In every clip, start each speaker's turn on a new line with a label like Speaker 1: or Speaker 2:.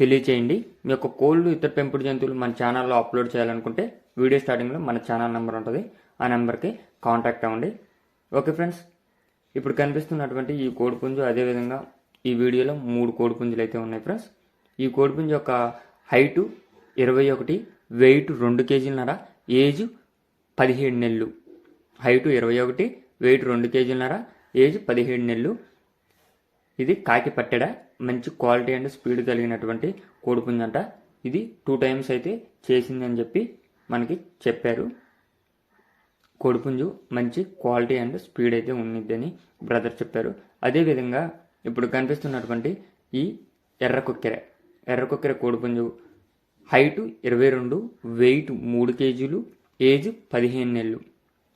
Speaker 1: తెలియచేయండి. మీ యొక్క కోళ్ళు ఇతర పెంపుడు జంతువులు మన ఛానల్లో అప్లోడ్ చేయాలనుకుంటే వీడియో స్టార్టింగ్లో మన ఛానల్ నెంబర్ ఉంటుంది. ఆ నెంబర్కి కాంటాక్ట్ అవ్వండి. ఓకే ఫ్రెండ్స్ ఇప్పుడు కనిపిస్తున్నటువంటి ఈ కోడిపుంజు అదేవిధంగా ఈ వీడియోలో మూడు కోడిపుంజులు అయితే ఉన్నాయి ఫ్రెండ్స్. ఈ కోడిపుంజు యొక్క హైటు ఇరవై ఒకటి వెయిట్ రెండు కేజీలన్నర ఏజ్ పదిహేడు నెలలు. హైటు ఇరవై ఒకటి వెయిట్ రెండు కేజీలన్నర ఏజ్ పదిహేడు నెలలు. ఇది కాకి పట్టెడ మంచి క్వాలిటీ అండ్ స్పీడ్ కలిగినటువంటి కోడిపుంజంట ఇది టూ టైమ్స్ అయితే చేసిందని చెప్పి మనకి చెప్పారు. కోడిపుంజు మంచి క్వాలిటీ అండ్ స్పీడ్ అయితే ఉన్నిద్దని బ్రదర్ చెప్పారు. అదేవిధంగా ఇప్పుడు కనిపిస్తున్నటువంటి ఈ ఎర్ర కొక్కెర. ఎర్ర కొక్కెర కోడిపుంజు హైటు ఇరవై రెండు వెయిట్ మూడు కేజీలు ఏజ్ పదిహేను నెలలు.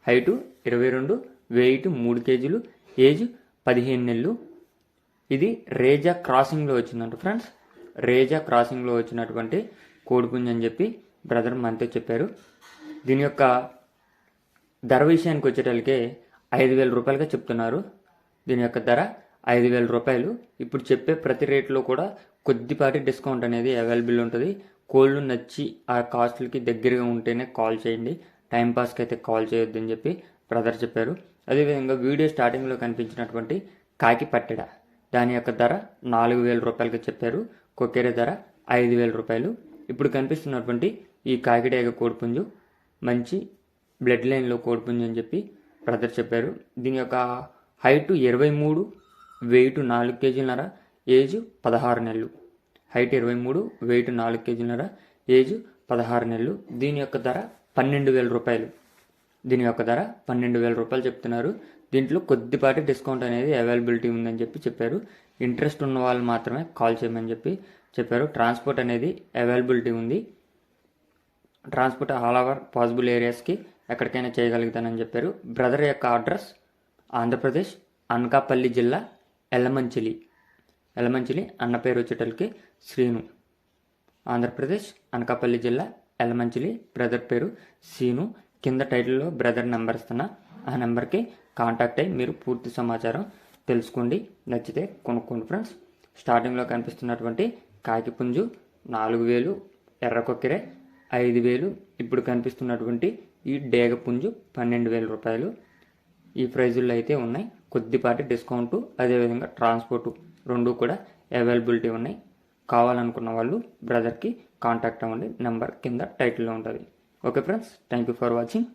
Speaker 1: హైటు ఇరవై రెండు వెయిట్ మూడు కేజీలు ఏజ్ పదిహేను నెలలు. ఇది రేజా క్రాసింగ్లో వచ్చిందంట ఫ్రెండ్స్. రేజా క్రాసింగ్లో వచ్చినటువంటి కోడిపుంజు అని చెప్పి బ్రదర్ మనతో చెప్పారు. దీని యొక్క ధర విషయానికి వచ్చేటప్పటికే ఐదు వేల రూపాయలుగా చెప్తున్నారు. దీని యొక్క ధర ఐదు వేల రూపాయలు. ఇప్పుడు చెప్పే ప్రతి రేట్లో కూడా కొద్దిపాటి డిస్కౌంట్ అనేది అవైలబుల్ ఉంటుంది. కోళ్ళు నచ్చి ఆ కాస్ట్లకి దగ్గరగా ఉంటేనే కాల్ చేయండి. టైంపాస్కి అయితే కాల్ చేయొద్దని చెప్పి బ్రదర్ చెప్పారు. అదేవిధంగా వీడియో స్టార్టింగ్లో కనిపించినటువంటి కాకి పట్టెడ. దాని యొక్క ధర నాలుగు వేల రూపాయలకి చెప్పారు. కొకేరే ధర ఐదు వేల రూపాయలు. ఇప్పుడు కనిపిస్తున్నటువంటి ఈ కాకిడేగ కోడిపుంజు మంచి బ్లడ్ లైన్లో కోడిపుంజు అని చెప్పి బ్రదర్ చెప్పారు. దీని యొక్క హైట్ ఇరవై మూడు వెయిట్ నాలుగు కేజీలన్నర ఏజ్ పదహారు నెలలు. హైట్ ఇరవై మూడు వెయిట్ నాలుగు కేజీలన్నర ఏజ్ పదహారు నెలలు. దీని యొక్క ధర పన్నెండు వేల రూపాయలు. దీని యొక్క ధర పన్నెండు వేల రూపాయలు చెప్తున్నారు. దీంట్లో కొద్దిపాటి డిస్కౌంట్ అనేది అవైలబిలిటీ ఉందని చెప్పి చెప్పారు. ఇంట్రెస్ట్ ఉన్న వాళ్ళు మాత్రమే కాల్ చేయమని చెప్పి చెప్పారు. ట్రాన్స్పోర్ట్ అనేది అవైలబిలిటీ ఉంది. ట్రాన్స్పోర్ట్ ఆల్ ఓవర్ పాసిబుల్ ఏరియాస్కి ఎక్కడికైనా చేయగలుగుతానని చెప్పారు. బ్రదర్ యొక్క అడ్రస్ ఆంధ్రప్రదేశ్ అనకాపల్లి జిల్లా ఎల్లమంచిలి ఎల్లమంచిలి అన్న పేరు వచ్చేటలకి శ్రీను. ఆంధ్రప్రదేశ్ అనకాపల్లి జిల్లా ఎల్లమంచిలి బ్రదర్ పేరు శ్రీను. కింద టైటిల్లో బ్రదర్ నెంబర్ ఇస్తున్నా. ఆ నెంబర్కి కాంటాక్ట్ అయ్యి మీరు పూర్తి సమాచారం తెలుసుకోండి. నచ్చితే కొనుక్కోండి ఫ్రెండ్స్. స్టార్టింగ్లో కనిపిస్తున్నటువంటి కాకిపుంజు నాలుగు వేలు ఎర్రకొక్కరే ఐదు వేలు ఇప్పుడు కనిపిస్తున్నటువంటి ఈ డేగపుంజు పన్నెండు వేల రూపాయలు. ఈ ప్రైజుల్లో అయితే ఉన్నాయి. కొద్దిపాటి డిస్కౌంట్ అదేవిధంగా ట్రాన్స్పోర్ట్ రెండు కూడా అవైలబిలిటీ ఉన్నాయి. కావాలనుకున్న వాళ్ళు బ్రదర్కి కాంటాక్ట్ అవ్వండి. నెంబర్ కింద టైటిల్లో ఉంటుంది. Okay friends thank you for watching.